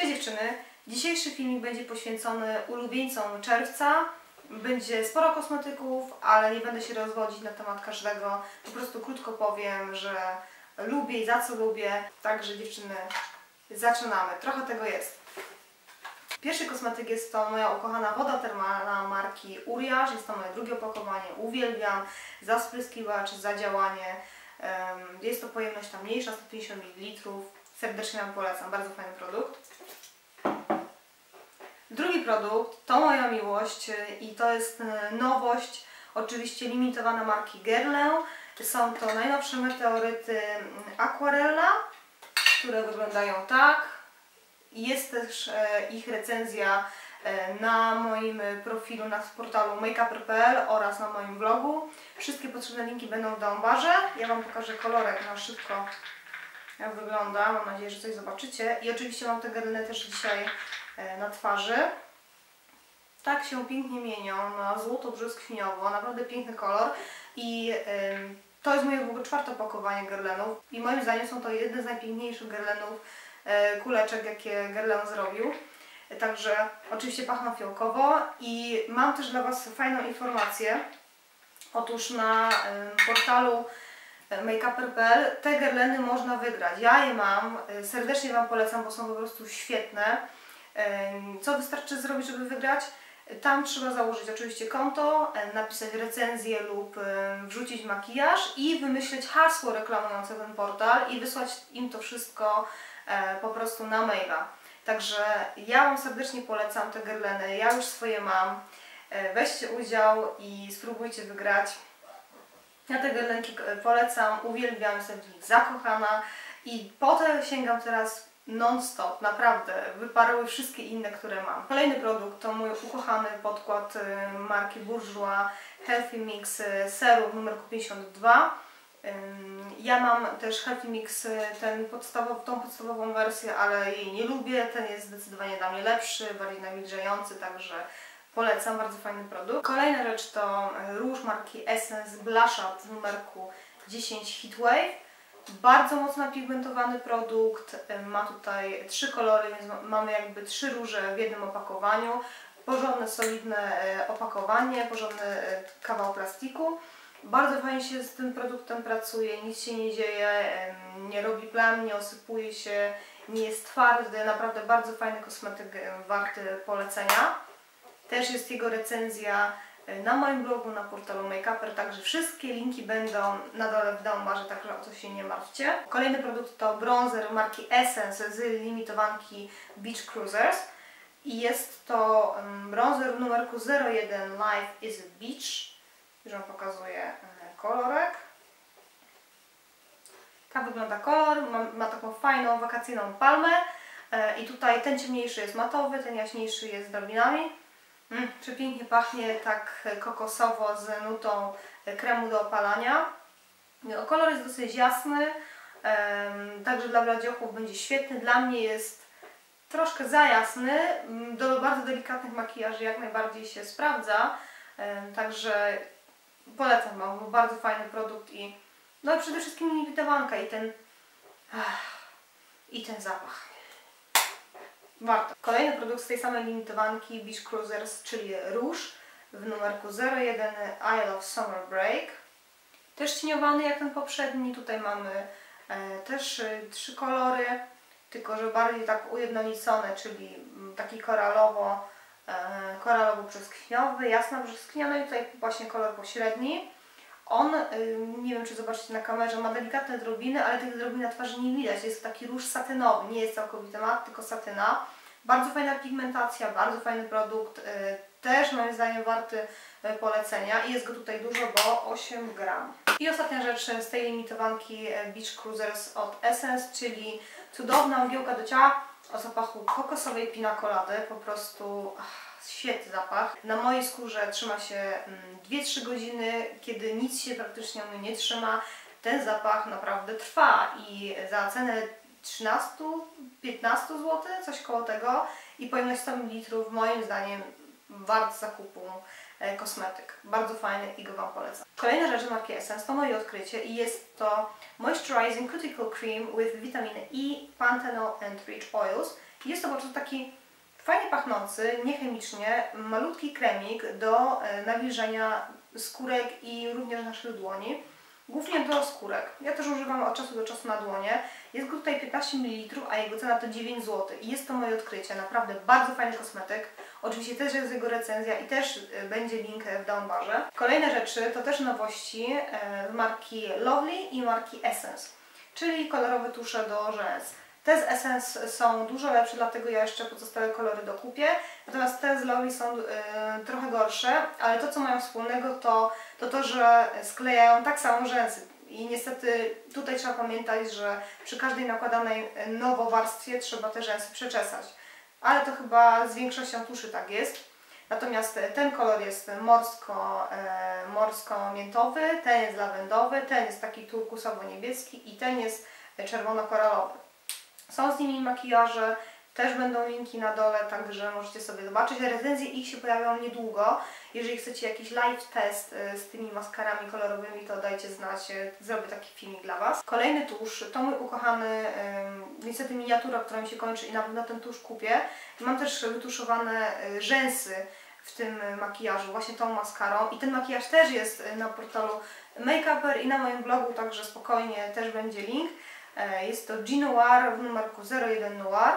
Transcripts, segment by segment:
Cześć dziewczyny! Dzisiejszy filmik będzie poświęcony ulubieńcom czerwca. Będzie sporo kosmetyków, ale nie będę się rozwodzić na temat każdego. Po prostu krótko powiem, że lubię i za co lubię. Także dziewczyny, zaczynamy. Trochę tego jest. Pierwszy kosmetyk jest to moja ukochana woda termalna marki Uriaż. Jest to moje drugie opakowanie. Uwielbiam za spryskiwacz, za działanie. Jest to pojemność tam mniejsza, 150 ml. Serdecznie Wam polecam, bardzo fajny produkt. Produkt to moja miłość y, i to jest y, nowość, oczywiście limitowana marki Guerlain. Są to najnowsze meteoryty mm, Aquarella, które wyglądają tak. Jest też ich recenzja na moim profilu na portalu makeup.pl oraz na moim blogu. Wszystkie potrzebne linki będą w downbarze. Ja Wam pokażę kolorek na szybko jak wygląda. Mam nadzieję, że coś zobaczycie. I oczywiście mam te gerliny też dzisiaj na twarzy. Tak się pięknie mienią na złoto brzoskwiniowo, naprawdę piękny kolor i to jest moje w ogóle czwarte opakowanie gerlenów i moim zdaniem są to jedne z najpiękniejszych gerlenów, e, kuleczek jakie Guerlain zrobił. Także oczywiście pachną fiołkowo i mam też dla Was fajną informację. Otóż na portalu makeuper.pl te gerleny można wygrać. Ja je mam, y, serdecznie Wam polecam, bo są po prostu świetne. Co wystarczy zrobić, żeby wygrać? Tam trzeba założyć oczywiście konto, e, napisać recenzję lub e, wrzucić makijaż i wymyśleć hasło reklamujące ten portal i wysłać im to wszystko e, po prostu na maila. Także ja Wam serdecznie polecam te gerleny, ja już swoje mam. Weźcie udział i spróbujcie wygrać. Ja te gerlenki polecam, uwielbiam, jestem w nich zakochana i potem sięgam teraz non-stop, naprawdę, wyparły wszystkie inne, które mam. Kolejny produkt to mój ukochany podkład y, marki Bourjois Healthy Mix y, Serum numer 52. Ym, Ja mam też Healthy Mix, y, ten podstawow, tą podstawową wersję, ale jej nie lubię. Ten jest zdecydowanie dla mnie lepszy, bardziej nawilżający, także polecam, bardzo fajny produkt. Kolejna rzecz to y, róż marki Essence Blush Up w numerku 10 Heatwave. Bardzo mocno pigmentowany produkt, ma tutaj trzy kolory, więc ma- mamy jakby trzy róże w jednym opakowaniu. Porządne, solidne y, opakowanie, porządny y, kawał plastiku. Bardzo fajnie się z tym produktem pracuje, nic się nie dzieje, nie robi plam, nie osypuje się, nie jest twardy, naprawdę bardzo fajny kosmetyk, warty polecenia. Też jest jego recenzja na moim blogu, na portalu Makeuper, także wszystkie linki będą na dole w downbarze, także o to się nie martwcie. Kolejny produkt to bronzer marki Essence z limitowanki Beach Cruisers i jest to bronzer w numerku 01 Life is a Beach. Już Wam pokazuję e, kolorek. Tak wygląda kolor, ma, ma taką fajną wakacyjną palmę e, i tutaj ten ciemniejszy jest matowy, ten jaśniejszy jest z drobinami. Mm, przepięknie pachnie tak kokosowo z nutą kremu do opalania. Kolor jest dosyć jasny, także dla bladiochów będzie świetny. Dla mnie jest troszkę za jasny, mm, do bardzo delikatnych makijaży jak najbardziej się sprawdza. Także polecam Wam, bo bardzo fajny produkt i no przede wszystkim limitowanka i ten i ten zapach. Warto. Kolejny produkt z tej samej limitowanki Beach Cruisers, czyli róż w numerku 01 Isle of Summer Break. Też cieniowany jak ten poprzedni. Tutaj mamy e, też e, trzy kolory, tylko że bardziej tak ujednolicone, czyli mm, taki koralowo, e, koralowo brzoskwiniowy, jasna brzoskwnia, no i tutaj właśnie kolor pośredni. On, y, nie wiem czy zobaczycie na kamerze, ma delikatne drobiny, ale tych drobin na twarzy nie widać. Jest to taki róż satynowy, nie jest całkowity mat, tylko satyna. Bardzo fajna pigmentacja, bardzo fajny produkt, y, też moim zdaniem warty y, polecenia i jest go tutaj dużo, bo 8 gram. I ostatnia rzecz z tej limitowanki Beach Cruisers od Essence, czyli cudowna mgiełka do ciała o zapachu kokosowej pina colady, po prostu świetny zapach. Na mojej skórze trzyma się mm, 2-3 godziny, kiedy nic się praktycznie mnie nie trzyma. Ten zapach naprawdę trwa i za cenę 13-15 zł, coś koło tego i pojemność 100 ml moim zdaniem wart zakupu e, kosmetyk. Bardzo fajny i go Wam polecam. Kolejna rzecz marki Essence to moje odkrycie i jest to Moisturizing Cuticle Cream with Vitamin E, Panthenol and Rich Oils. Jest to po prostu taki fajnie pachnący, niechemicznie, malutki kremik do e, nawilżenia skórek i również naszych dłoni. Głównie do skórek. Ja też używam od czasu do czasu na dłonie. Jest go tutaj 15 ml, a jego cena to 9 zł. I jest to moje odkrycie. Naprawdę bardzo fajny kosmetyk. Oczywiście też jest jego recenzja i też y, będzie link w downbarze. Kolejne rzeczy to też nowości y, marki Lovely i marki Essence, czyli kolorowe tusze do rzęs. Te z Essence są dużo lepsze, dlatego ja jeszcze pozostałe kolory dokupię. Natomiast te z Lovely są y, trochę gorsze, ale to co mają wspólnego to, to to, że sklejają tak samo rzęsy. I niestety tutaj trzeba pamiętać, że przy każdej nakładanej nowo warstwie trzeba te rzęsy przeczesać. Ale to chyba z większością tuszy tak jest. Natomiast ten kolor jest morsko, e, morsko-miętowy, ten jest lawendowy, ten jest taki turkusowo-niebieski i ten jest czerwono-koralowy. Są z nimi makijaże, też będą linki na dole, także możecie sobie zobaczyć. Recenzje ich się pojawią niedługo. Jeżeli chcecie jakiś live test y, z tymi maskarami kolorowymi, to dajcie znać, y, zrobię taki filmik dla Was. Kolejny tusz, to mój ukochany, niestety miniatura, która mi się kończy i na ten tusz kupię. Mam też wytuszowane y, rzęsy w tym makijażu, właśnie tą maskarą. I ten makijaż też jest na portalu Makeuper i na moim blogu, także spokojnie też będzie link. E, jest to G Noir w numerku 01 Noir.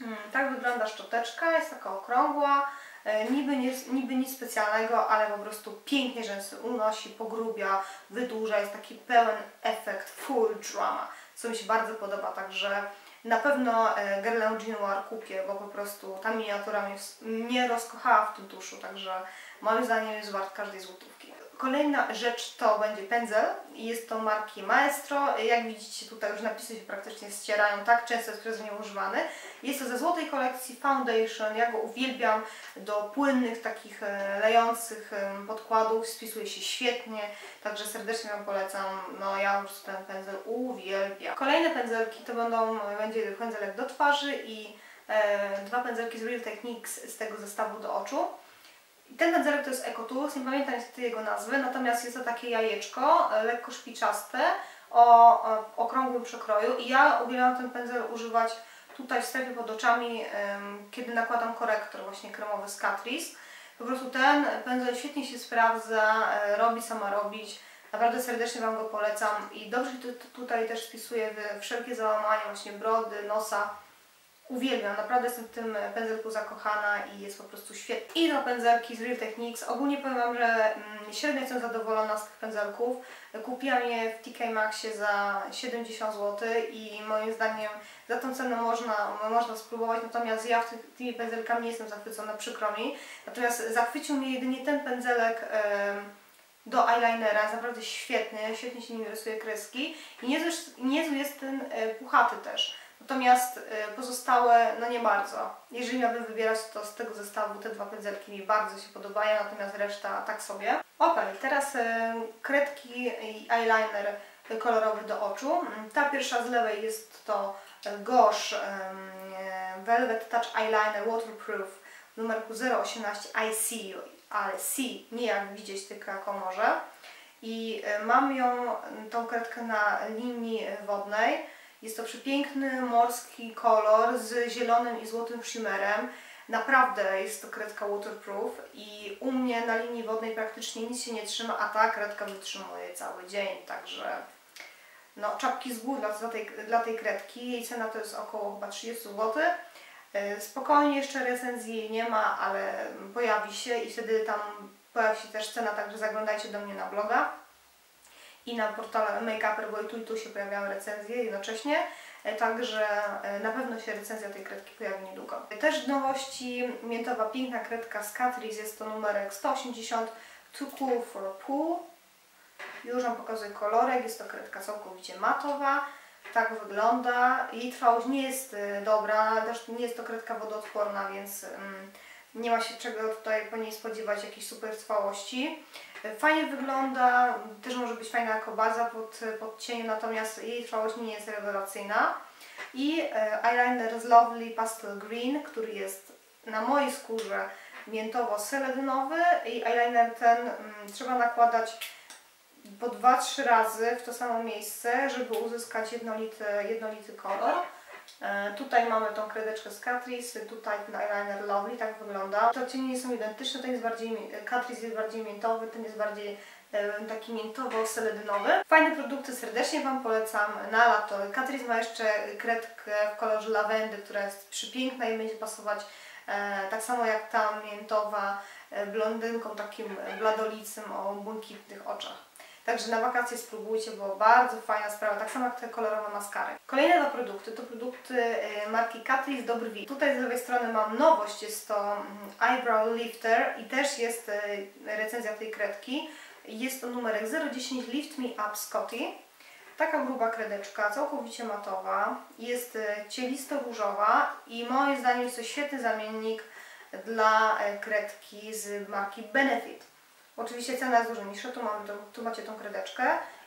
Mm, tak wygląda szczoteczka, jest taka okrągła, e, niby, nie, niby nic specjalnego, ale po prostu pięknie rzęsy unosi, pogrubia, wydłuża, jest taki pełen efekt full drama, co mi się bardzo podoba, także na pewno e, Guerlain Noir kupię, bo po prostu ta miniatura mnie, mnie rozkochała w tym tuszu, także moim zdaniem jest wart każdej złotówki. Kolejna rzecz to będzie pędzel. Jest to marki Maestro. Jak widzicie tutaj już napisy się praktycznie ścierają, tak często jest przez nie używany. Jest to ze złotej kolekcji Foundation. Ja go uwielbiam do płynnych, takich e, lejących podkładów. Spisuje się świetnie, także serdecznie Wam polecam. No ja już ten pędzel uwielbiam. Kolejne pędzelki to będą, będzie pędzelek do twarzy i e, dwa pędzelki z Real Techniques z tego zestawu do oczu. Ten pędzelek to jest EcoTools, nie pamiętam niestety jego nazwy, natomiast jest to takie jajeczko, e, lekko szpiczaste, o, okrągłym przekroju i ja uwielbiam ten pędzel używać tutaj w strefie pod oczami, kiedy nakładam korektor właśnie kremowy z Catrice. Po prostu ten pędzel świetnie się sprawdza, e, robi sama robić. Naprawdę serdecznie Wam go polecam i dobrze tutaj też wpisuje wszelkie załamania właśnie brody, nosa, Uwielbiam, naprawdę jestem w tym pędzelku zakochana i jest po prostu świetny. I do pędzelki z Real Techniques. Ogólnie powiem Wam, że mm, średnio jestem zadowolona z tych pędzelków. Kupiłam je w TK Maxie za 70 zł i moim zdaniem za tą cenę można, można spróbować, natomiast ja w tych, tymi pędzelkami nie jestem zachwycona, przykro mi. Natomiast zachwycił mnie jedynie ten pędzelek do eyelinera, jest naprawdę świetny, świetnie się nim rysuje kreski i niezły, niezły jest ten e, puchaty też. Natomiast y, pozostałe, no nie bardzo. Jeżeli miałabym wybierać, to z tego zestawu te dwa pędzelki mi bardzo się podobają, natomiast reszta tak sobie. Ok, teraz y, kredki i eyeliner kolorowy do oczu. Ta pierwsza z lewej jest to Gosh Velvet Touch Eyeliner Waterproof w numerku 018 IC, ale C, nie jak widzieć, tylko jako może. I y, mam ją, tą kredkę na linii wodnej jest to przepiękny morski kolor z zielonym i złotym shimmerem. Naprawdę jest to kredka waterproof i u mnie na linii wodnej praktycznie nic się nie trzyma, a ta kredka wytrzymuje cały dzień, także no, czapki z góry dla tej, dla tej kredki. Jej cena to jest około chyba 30 zł. E, spokojnie, jeszcze recenzji jej nie ma, ale pojawi się i wtedy tam pojawi się też cena, także zaglądajcie do mnie na bloga i na portale Makeuper, bo i tu i tu się pojawiają recenzje jednocześnie, e, także e, na pewno się recenzja tej kredki pojawi niedługo. Też nowości, miętowa piękna kredka z Catrice, jest to numerek 180 Too Cool for Pool. Już Wam pokazuję kolorek, jest to kredka całkowicie matowa. Tak wygląda. Jej trwałość nie jest e, dobra, też nie jest to kredka wodoodporna, więc mm, nie ma się czego tutaj po niej spodziewać jakiejś super trwałości. Fajnie wygląda, też może być fajna jako baza pod, pod cienie, natomiast jej trwałość nie jest rewelacyjna. I e, eyeliner z Lovely Pastel Green, który jest na mojej skórze miętowo-seledynowy i eyeliner ten mm, trzeba nakładać po 2-3 razy w to samo miejsce, żeby uzyskać jednolity, jednolity kolor. E, Tutaj mamy tą kredeczkę z Catrice, tutaj ten eyeliner Lovely, tak wygląda. Te odcienie nie są identyczne, ten jest bardziej, Catrice jest bardziej miętowy, ten jest bardziej e, taki miętowo-seledynowy. Fajne produkty, serdecznie Wam polecam na lato. Catrice ma jeszcze kredkę w kolorze lawendy, która jest przepiękna i będzie pasować e, tak samo jak ta miętowa blondynką, takim bladolicym o błękitnych oczach. Także na wakacje spróbujcie, bo bardzo fajna sprawa, tak samo jak te kolorowe maskary. Kolejne dwa produkty to produkty e, marki Catrice do brwi. Tutaj z lewej strony mam nowość, jest to mm, Eyebrow Lifter i też jest e, recenzja tej kredki. Jest to numerek 010 Lift Me Up Scotty. Taka gruba kredeczka, całkowicie matowa, jest e, cielisto-różowa i moim zdaniem jest to świetny zamiennik dla kredki z marki Benefit. Oczywiście cena jest dużo niższa, tu, mamy tu macie tą kredeczkę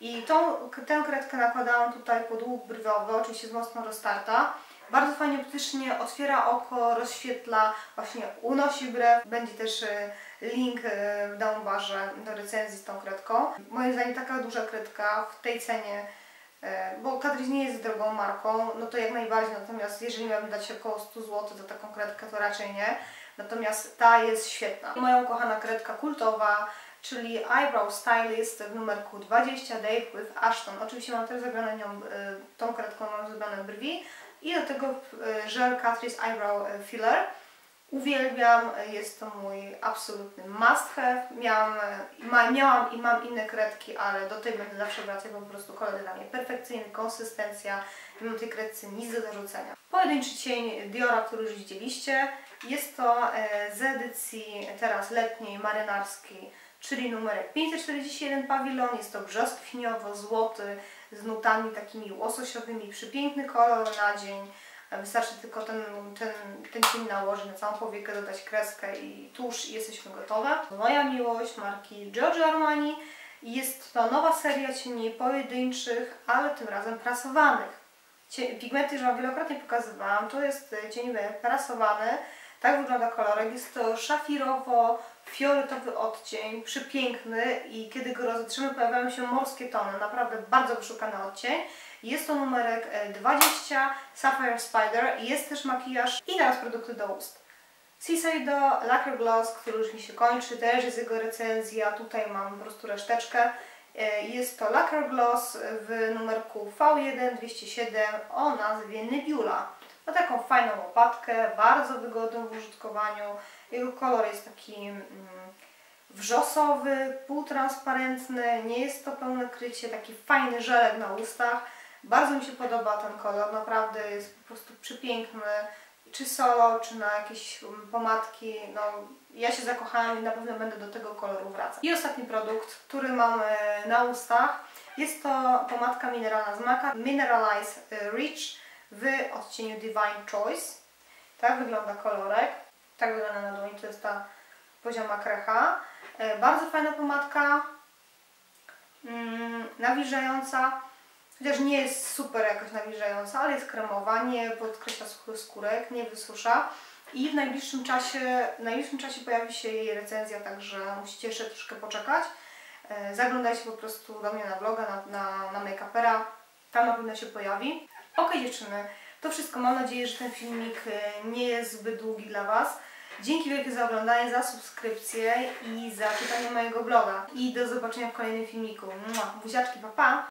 i tą, tę kredkę nakładałam tutaj pod łuk brwiowy, oczywiście jest mocno roztarta. Bardzo fajnie optycznie otwiera oko, rozświetla, właśnie unosi brew. Będzie też e, link e, w downbarze do recenzji z tą kredką. Moim zdaniem taka duża kredka w tej cenie, e, bo Catrice nie jest drogą marką, no to jak najbardziej, natomiast jeżeli miałabym dać około 100 zł za taką kredkę, to raczej nie. Natomiast ta jest świetna. Moja ukochana kredka kultowa, czyli Eyebrow Stylist w numerku 20 Date with Ashton. Oczywiście mam też zrobione nią, y, tą kredką mam zrobione brwi i do tego y, żel Catrice Eyebrow Filler. Uwielbiam, jest to mój absolutny must have. Miałam, ma, miałam i mam inne kredki, ale do tej będę zawsze wracać, bo po prostu kolor dla mnie perfekcyjny, konsystencja, tej kredce nic do zarzucenia. Pojedynczy cień Diora, który już widzieliście, jest to e, z edycji teraz letniej, marynarskiej, czyli numerek 541 Pawilon. Jest to brzoskwiniowo-złoty z nutami takimi łososiowymi, przepiękny kolor na dzień. Wystarczy tylko ten, ten, ten cień nałożyć na całą powiekę, dodać kreskę i tusz i jesteśmy gotowe. Moja miłość marki Giorgio Armani. Jest to nowa seria cieni pojedynczych, ale tym razem prasowanych. Pigmenty już Wam wielokrotnie pokazywałam. To jest e, cień prasowany. Tak wygląda kolorek. Jest to szafirowo-fioletowy odcień, przepiękny i kiedy go rozetrzymy pojawiają się morskie tony. Naprawdę bardzo wyszukany odcień. Jest to numerek e, 20 Sapphire Spider jest też makijaż i teraz produkty do ust. Shiseido Lacquer Gloss, który już mi się kończy, też jest jego recenzja. Tutaj mam po prostu reszteczkę. E, Jest to Lacquer Gloss w numerku V1 207 o nazwie Nebula. Ma taką fajną łopatkę, bardzo wygodną w użytkowaniu. Jego kolor jest taki mm, wrzosowy, półtransparentny, nie jest to pełne krycie, taki fajny żelek na ustach. Bardzo mi się podoba ten kolor, naprawdę jest po prostu przepiękny. Czy solo, czy na jakieś um, pomadki, no ja się zakochałam i na pewno będę do tego koloru wracać. I ostatni produkt, który mamy na ustach, jest to pomadka mineralna z Maka Mineralize Rich w odcieniu Divine Choice. Tak wygląda kolorek. Tak wygląda na dłoni, to jest ta pozioma krecha. E, Bardzo fajna pomadka, mm, nawilżająca, chociaż nie jest super jakoś nawilżająca, ale jest kremowa, nie podkreśla suchy skórek, nie wysusza. I w najbliższym czasie, w najbliższym czasie pojawi się jej recenzja, także musicie jeszcze troszkę poczekać. E, Zaglądajcie po prostu do mnie na vloga, na, na, na Makeupera, tam na pewno się pojawi. Ok dziewczyny, to wszystko. Mam nadzieję, że ten filmik e, nie jest zbyt długi dla Was. Dzięki wielkie za oglądanie, za subskrypcję i za czytanie mojego bloga. I do zobaczenia w kolejnym filmiku. Mua, Buziaczki, pa pa!